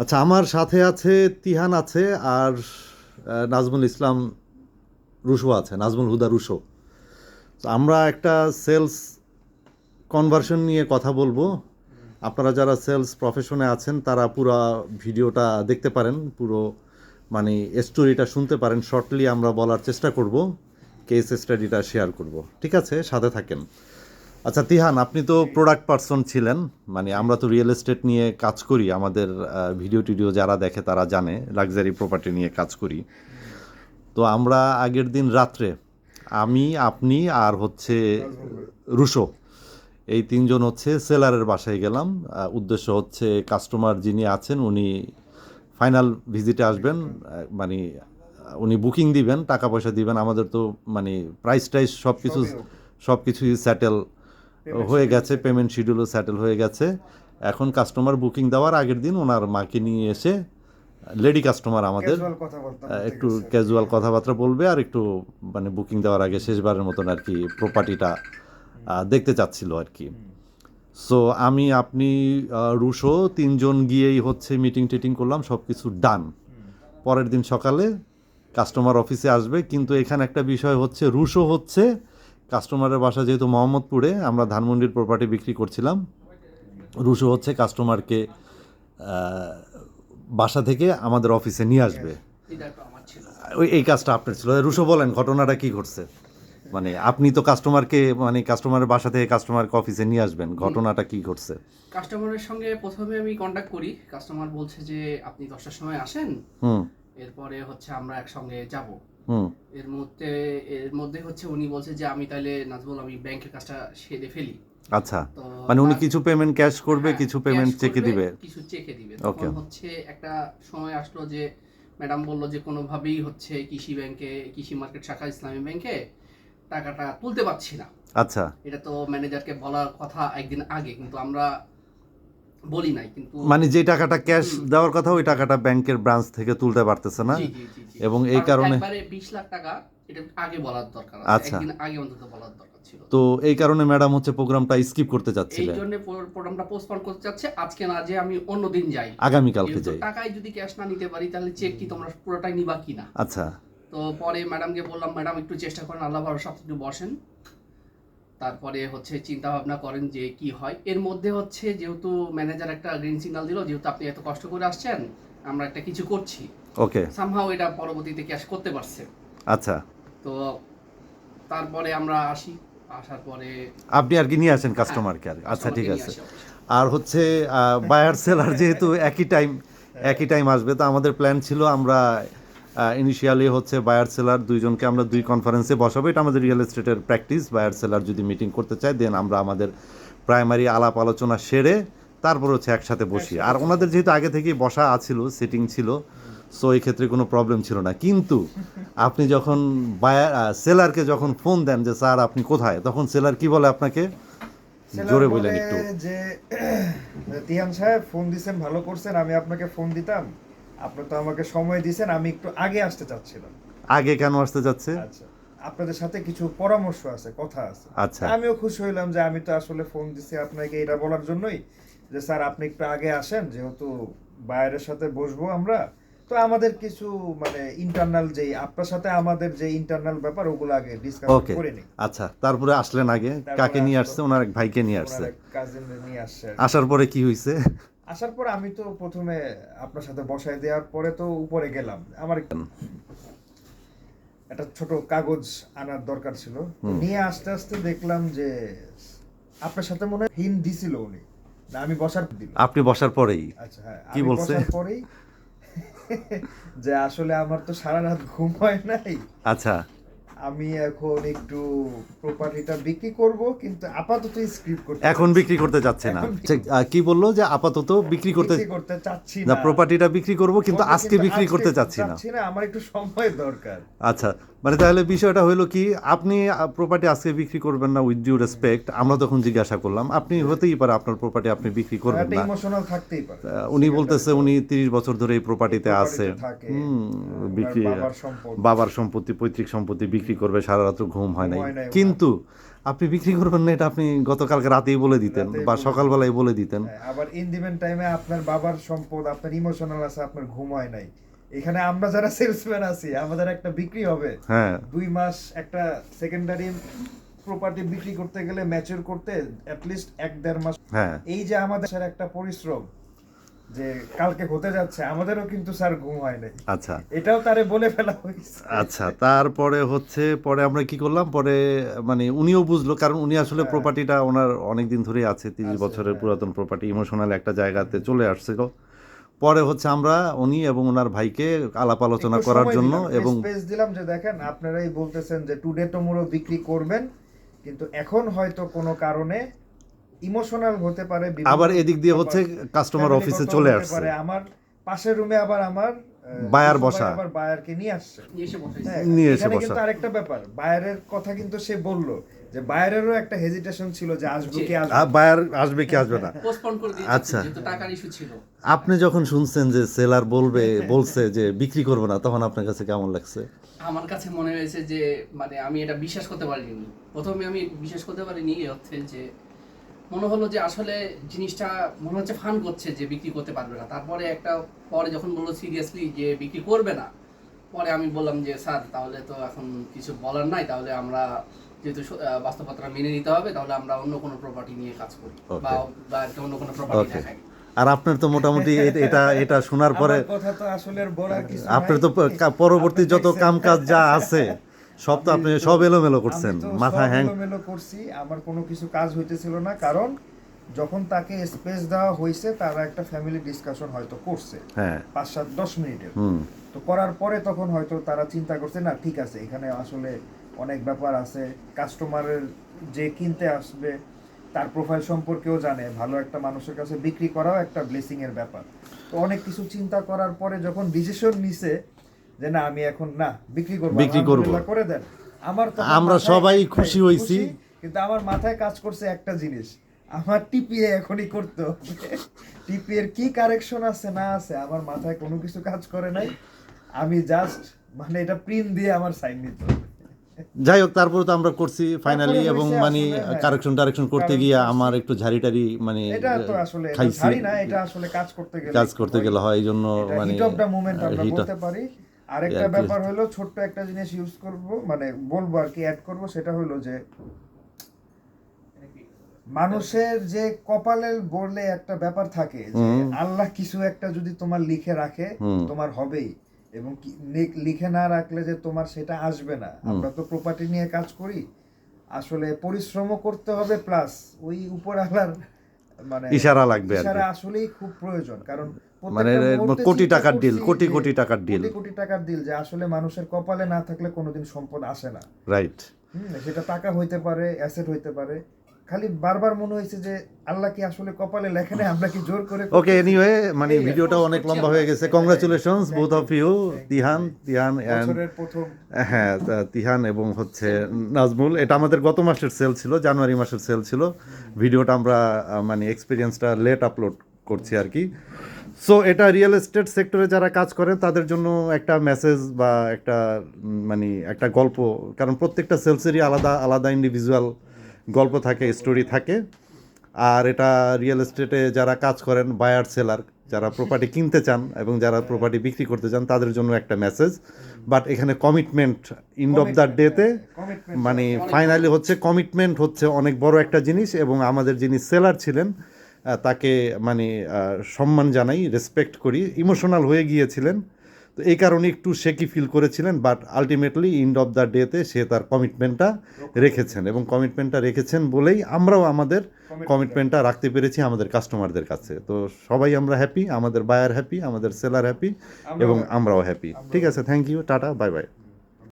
আচ্ছা আমার সাথে আছে তিহান আছে আর নাজমুল ইসলাম রুশো আছে, নাজমুল হুদা রুশো। তো আমরা একটা সেলস কনভার্সন নিয়ে কথা বলব। আপনারা যারা সেলস প্রফেশনে আছেন, তারা পুরো ভিডিওটা দেখতে পারেন, পুরো মানে স্টোরিটা শুনতে পারেন। শর্টলি আমরা বলার চেষ্টা করব কেস স্টাডিটা শেয়ার করব। ঠিক আছে, সাথে থাকেন। আচ্ছা তিহান আপনি তো প্রোডাক্ট পার্সন ছিলেন। মানে আমরা তো রিয়েল এস্টেট নিয়ে কাজ করি আমাদের ভিডিও টিডিও যারা দেখে তারা জানে লাক্সারি প্রপার্টি নিয়ে কাজ করি। তো আমরা আগের দিন রাত্রে আমি আপনি আর হচ্ছে রুশো এই তিনজন হচ্ছে সেলারের বাসায় গেলাম। উদ্দেশ্য হচ্ছে কাস্টমার যিনি আছেন উনি ফাইনাল ভিজিটে আসবেন। মানে উনি বুকিং দিবেন টাকা পয়সা দিবেন। আমাদের তো মানে প্রাইস টাইস সব কিছু সব কিছুই স্যাটেল হয়ে গেছে পেমেন্ট শিডিউলও স্যাটেল হয়ে গেছে। এখন কাস্টমার বুকিং দেওয়ার আগের দিন ওনার মাকে নিয়ে এসে লেডি কাস্টমার আমাদের একটু ক্যাজুয়াল কথাবার্তা বলবে আর একটু মানে বুকিং দেওয়ার আগে শেষবারের মতন আর কি প্রপার্টিটা দেখতে চাচ্ছিল আর কি। সো আমি আপনি রুশো তিনজন গিয়েই হচ্ছে মিটিং টিটিং করলাম সব কিছু ডান পরের দিন সকালে কাস্টমার অফিসে আসবে কিন্তু এখানে একটা বিষয় হচ্ছে রুশো হচ্ছে কাস্টমারের বাসা যেহেতু মোহাম্মদপুরে আমরা ধানমন্ডির প্রপার্টি বিক্রি করছিলাম। রুশো হচ্ছে কাস্টমারকে বাসা থেকে আমাদের অফিসে নিয়ে আসবে। ওই এই কাজটা আপনার ছিল। রুশো বলেন ঘটনাটা কি ঘটছে? মানে আপনি তো কাস্টমারকে মানে কাস্টমারের বাসা থেকে কাস্টমারকে অফিসে নিয়ে আসবেন। ঘটনাটা কি ঘটছে? কাস্টমারের সঙ্গে প্রথমে আমি কন্ট্যাক্ট করি। কাস্টমার বলছে যে আপনি দশটার সময় আসেন। হুম। এরপরে হচ্ছে আমরা একসঙ্গে যাব। এর মধ্যে এর মধ্যে হচ্ছে উনি বলছে যে আমি তাহলে নাজবুল আমি ব্যাংকের কাজটা সেরে ফেলি। আচ্ছা। মানে উনি কিছু পেমেন্ট ক্যাশ করবে হ্যাঁ, কিছু পেমেন্ট চেকে দিবে? কিছু চেকে দিবে. তখন হচ্ছে একটা সময় আসলো যে ম্যাডাম বলল যে কোনোভাবেই হচ্ছে কৃষি ব্যাংকে কৃষি মার্কেট শাখা ইসলামী ব্যাংকে টাকাটা তুলতে পারছি না। আচ্ছা। এটা তো ম্যানেজারকে বলার কথা একদিন আগে কিন্তু আমরা বলি নাই কিন্তু মানে যে টাকাটা ক্যাশ দেওয়ার কথা ওই টাকাটা ব্যাংকের ব্রাঞ্চ থেকে তুলতে পারতেছে না। এবং এই কারণে একবারে 20 লাখ টাকা এটা আগে বলার দরকার আচ্ছা। একদিন আগে অন্তত বলার দরকার ছিল। তো এই কারণে ম্যাডাম হচ্ছে প্রোগ্রামটা স্কিপ করতে এই জন্য প্রোগ্রামটা পোস্টপোন করতে চাচ্ছে। আজকে না যে আমি অন্য দিন যাই। আগামীকালকে যেহেতু যাই। টাকায় যদি ক্যাশ না নিতে পারি তাহলে চেক কি তোমরা পুরোটাই নিবা কিনা? আচ্ছা। তো পরে ম্যাডামকে বললাম ম্যাডাম একটু চেষ্টা করেন আল্লাহ ভরসা একটু বসেন। তারপরে হচ্ছে চিন্তা ভাবনা করেন যে কি হয়। এর মধ্যে হচ্ছে যেহেতু ম্যানেজার একটা গ্রিন সিগন্যাল দিল যেহেতু আপনি এত কষ্ট করে আসছেন আমরা একটা কিছু করছি। ওকে সামহাও এটা পরবর্তীতে ক্যাশ করতে পারছে। আচ্ছা। তো তারপরে আমরা আসি। আসার পরে আপনি আর কি নিয়ে আসেন কাস্টমারকে আর আচ্ছা ঠিক আছে। আর হচ্ছে বায়ার সেলার যেহেতু একই টাইম একই টাইম আসবে তো আমাদের প্ল্যান ছিল আমরা ইনিশিয়ালি হচ্ছে বায়ার সেলার দুইজনকে আমরা দুই কনফারেন্সে বসাবো। এটা আমাদের রিয়েল এস্টেটের প্র্যাকটিস বায়ার সেলার যদি মিটিং করতে চায় দেন আমরা আমাদের প্রাইমারি আলাপ আলোচনা সেরে তারপর হচ্ছে একসাথে বসি। আর ওনাদের যেহেতু আগে থেকেই বসা আছিল সিটিং ছিল সো এই ক্ষেত্রে কোনো প্রবলেম ছিল না। কিন্তু আপনি যখন বায়ার সেলারকে যখন ফোন দেন যে স্যার আপনি কোথায়? তখন সেলার কি বলে আপনাকে? জোরে বলে বললেন একটু। যে তিয়ান সাহেব ফোন দিছেন ভালো করছেন আমি আপনাকে ফোন দিতাম। আপনি তো আমাকে সময় দিছেন আমি একটু আগে আসতে চাচ্ছিলাম। আগে কেন আসতে যাচ্ছে? আচ্ছা আপনাদের সাথে কিছু পরামর্শ আছে কথা আছে। আচ্ছা। আমিও খুশি হইলাম যে আমি তো আসলে ফোন দিছি আপনাকে এটা বলার জন্যই যে স্যার আপনি একটু আগে আসেন যেহেতু বাইরের সাথে বসবো আমরা। তো আমাদের কিছু মানে ইন্টারনাল যে আপনার সাথে আমাদের যে ইন্টারনাল ব্যাপার ওগুলো আগে ডিসকাস ওকে করে নিই। আচ্ছা তারপরে আসলেন আগে। কাকে নিয়ে আসছে? ওনার এক ভাইকে নিয়ে আসছে। কাজিন নিয়ে আসছে আসার পরে কি হয়েছে আসার পর আমি তো প্রথমে আপনার সাথে বসায় দেওয়ার পরে তো উপরে গেলাম। আমার একটা ছোট কাগজ আনার দরকার ছিল। নিয়ে আস্তে আস্তে দেখলাম যে আপনার সাথে মনে হয় হিন দিছিল উনি। না আমি বসার দিল আপনি বসার পরেই? আচ্ছা হ্যাঁ কি বলছে? বসার পরেই যে আসলে আমার তো সারা রাত ঘুম হয় নাই। আচ্ছা। আমি এখন একটু প্রপার্টিটা বিক্রি করব কিন্তু আপাতত স্ক্রিপ্ট করতে এখন বিক্রি করতে যাচ্ছে না। কি বলল যে আপাতত বিক্রি করতে করতে চাচ্ছি না প্রপার্টিটা বিক্রি করব কিন্তু আজকে বিক্রি করতে চাচ্ছি না। না আমার একটু সময় দরকার। আচ্ছা মানে তাহলে বিষয়টা হলো কি আপনি প্রপার্টি আজকে বিক্রি করবেন না উইথ ডিউ রেসপেক্ট আমরা তখন জিজ্ঞাসা করলাম আপনি হতেই পারে আপনার প্রপার্টি আপনি বিক্রি করবেন না। ইমোশনাল থাকতেই পারে। উনি বলতেছে উনি তিরিশ বছর ধরে এই প্রপার্টিতে আছে বাবার সম্পত্তি পৈতৃক সম্পত্তি বিক্রি করবে সারা রাত্র ঘুম হয় নাই। কিন্তু আপনি বিক্রি করবেন না এটা আপনি গতকালকে রাতেই বলে দিতেন বা বলে সকালবেলায় বলে দিতেন। হ্যাঁ, আবার ইন দিবেন টাইমে আপনার বাবার সম্পদ আপনার ইমোশনাল আছে আপনার ঘুম হয় নাই। এখানে আমরা যারা সেলসম্যান আছি আমাদের একটা বিক্রি হবে। হ্যাঁ। দুই মাস একটা সেকেন্ডারি প্রপার্টি বিক্রি করতে গেলে ম্যাচিউর করতে অ্যাটলিস্ট এক দেড় মাস। হ্যাঁ। এই যে আমাদের একটা পরিশ্রম যে কালকে হতে যাচ্ছে আমাদেরও কিন্তু স্যার ঘুম হয় নাই। আচ্ছা। এটাও তারে বলে ফেলা হয়েছে। আচ্ছা তারপরে হচ্ছে পরে আমরা কি করলাম? পরে মানে উনিও বুঝলো কারণ উনি আসলে হ্যাঁ। প্রপার্টিটা ওনার অনেক দিন ধরেই আছে তিরিশ বছরের হ্যাঁ। পুরাতন প্রপার্টি ইমোশনাল একটা জায়গাতে চলে আসছিল। পরে হচ্ছে আমরা উনি এবং ওনার ভাইকে আলাপ আলোচনা করার জন্য এবং স্পেস দিলাম যে দেখেন আপনারাই বলতেছেন যে টুডে টুমোরো বিক্রি করবেন কিন্তু এখন হয়তো কোনো কারণে ইমোশনাল হতে পারে আবার এদিক দিয়ে হচ্ছে কাস্টমার অফিসে চলে আসছে। পারে। আমার পাশের রুমে আবার আমার বায়ার বসা। আবার বায়ারকে নিয়ে আসছে। নিয়ে এসে হ্যাঁ, বসা। কিন্তু আরেকটা ব্যাপার বায়ারের কথা কিন্তু সে বলল যে বায়ারেরও একটা হেজিটেশন ছিল যে আসবে কি আসবে বায়ার আসবে কি আসবে না। পোস্টপোন করে দিয়েছে আচ্ছা। যেহেতু টাকার ইস্যু ছিল। আপনি যখন শুনছেন যে সেলার বলবে বলছে যে বিক্রি করবে না তখন আপনার কাছে কেমন লাগছে? আমার কাছে মনে হয়েছে যে মানে আমি এটা বিশ্বাস করতে পারিনি। প্রথমে আমি বিশ্বাস করতে পারিনি এ হচ্ছে যে মনে হলো যে আসলে জিনিসটা মনে হচ্ছে ফান করছে যে বিক্রি করতে পারবে না। তারপরে একটা পরে যখন বলল সিরিয়াসলি যে বিক্রি করবে না পরে আমি বললাম যে স্যার তাহলে তো এখন কিছু বলার নাই তাহলে আমরা যেহেতু বাস্তবতা মেনে নিতে হবে তাহলে আমরা অন্য কোনো প্রপার্টি নিয়ে কাজ করি বা একটা অন্য কোনো প্রপার্টি দেখাই। আর আপনার তো মোটামুটি এটা এটা শোনার পরে কথা তো আসলে বলার কিছু আপনার তো পরবর্তী যত কাম কাজ যা আছে সব তো আপনি সব এলোমেলো করছেন মাথা হ্যাং এলোমেলো করছি আমার কোনো কিছু কাজ হইতেছিল না কারণ যখন তাকে স্পেস দেওয়া হয়েছে তারা একটা ফ্যামিলি ডিসকাশন হয়তো করছে হ্যাঁ। পাঁচ সাত দশ মিনিটের। তো করার পরে তখন হয়তো তারা চিন্তা করছে না ঠিক আছে এখানে আসলে অনেক ব্যাপার আছে কাস্টমারের যে কিনতে আসবে তার প্রোফাইল সম্পর্কেও জানে ভালো একটা মানুষের কাছে বিক্রি করাও একটা ব্লেসিং এর ব্যাপার। তো অনেক কিছু চিন্তা করার পরে যখন ডিসিশন নিছে যে না আমি এখন না বিক্রি করব। বিক্রি করব। করে দেন। আমার আমরা সবাই খুশি হইছি। কিন্তু আমার মাথায় কাজ করছে একটা জিনিস। আমার টিপিএ এখনই করতে হবে। টিপি এর কি কারেকশন আছে না আছে আমার মাথায় কোনো কিছু কাজ করে নাই। আমি জাস্ট মানে এটা প্রিন্ট দিয়ে আমার সাইন নিতে হবে। যাই হোক তারপরে তো আমরা করছি ফাইনালি এবং মানে হ্যাঁ। কারেকশন টারেকশন করতে গিয়ে আমার একটু ঝাড়ি টারি মানে এটা তো আসলে খাইছি। ঝাড়ি না এটা আসলে কাজ করতে গেলে কাজ করতে গেলে হয় এই জন্য মানে হিট অফ দ্য মোমেন্ট আমরা বলতে পারি। আরেকটা ব্যাপার হলো ছোট্ট একটা জিনিস ইউজ করব মানে বলব আর কি অ্যাড করব সেটা হলো যে মানুষের যে কপালে বললে একটা ব্যাপার থাকে যে আল্লাহ কিছু একটা যদি তোমার লিখে রাখে তোমার হবেই। এবং লিখে না রাখলে যে তোমার সেটা আসবে না। আমরা তো প্রপার্টি নিয়ে কাজ করি। আসলে পরিশ্রমও করতে হবে প্লাস ওই উপর আল্লাহর মানে ইশারা লাগবে ইশারা আসলেই খুব প্রয়োজন। কারণ মানে কোটি টাকার ডিল কোটি কোটি টাকার ডিল কোটি কোটি টাকার ডিল যে আসলে মানুষের কপালে না থাকলে কোনোদিন সম্পদ আসে না। রাইট সেটা টাকা হইতে পারে অ্যাসেট হইতে পারে। খালি বারবার মনে হয়েছে যে আল্লাহ কি আসলে কপালে লেখে না আমরা কি জোর করে ওকে এনিওয়ে মানে ভিডিওটা অনেক লম্বা হয়ে গেছে। Congratulations both of you Tihan Tihan হ্যাঁ তিহান এবং হচ্ছে নাজমুল এটা আমাদের গত মাসের সেল ছিল জানুয়ারি মাসের সেল ছিল। ভিডিওটা আমরা মানে এক্সপিরিয়েন্সটা লেট আপলোড করছি আর কি। সো এটা রিয়েল এস্টেট সেক্টরে যারা কাজ করেন তাদের জন্য একটা মেসেজ বা একটা মানে একটা গল্প কারণ প্রত্যেকটা সেলসেরই আলাদা আলাদা ইন্ডিভিজুয়াল গল্প থাকে স্টোরি থাকে। আর এটা রিয়েল এস্টেটে যারা কাজ করেন বায়ার সেলার যারা প্রপার্টি কিনতে চান এবং যারা প্রপার্টি বিক্রি করতে চান তাদের জন্য একটা মেসেজ বাট এখানে কমিটমেন্ট ইন্ড অফ দ্য ডেতে মানে ফাইনালি হচ্ছে কমিটমেন্ট হচ্ছে অনেক বড় একটা জিনিস এবং আমাদের যিনি সেলার ছিলেন তাকে মানে সম্মান জানাই রেসপেক্ট করি। ইমোশনাল হয়ে গিয়েছিলেন। তো এই কারণে একটু শেকি ফিল করেছিলেন but ultimately end of the ডেতে সে তার কমিটমেন্টটা রেখেছেন এবং কমিটমেন্টটা রেখেছেন বলেই আমরাও আমাদের কমিটমেন্টটা রাখতে পেরেছি আমাদের কাস্টমারদের কাছে। তো সবাই আমরা হ্যাপি আমাদের বায়ার হ্যাপি আমাদের সেলার হ্যাপি এবং আমরাও হ্যাপি ঠিক আছে thank you tata bye bye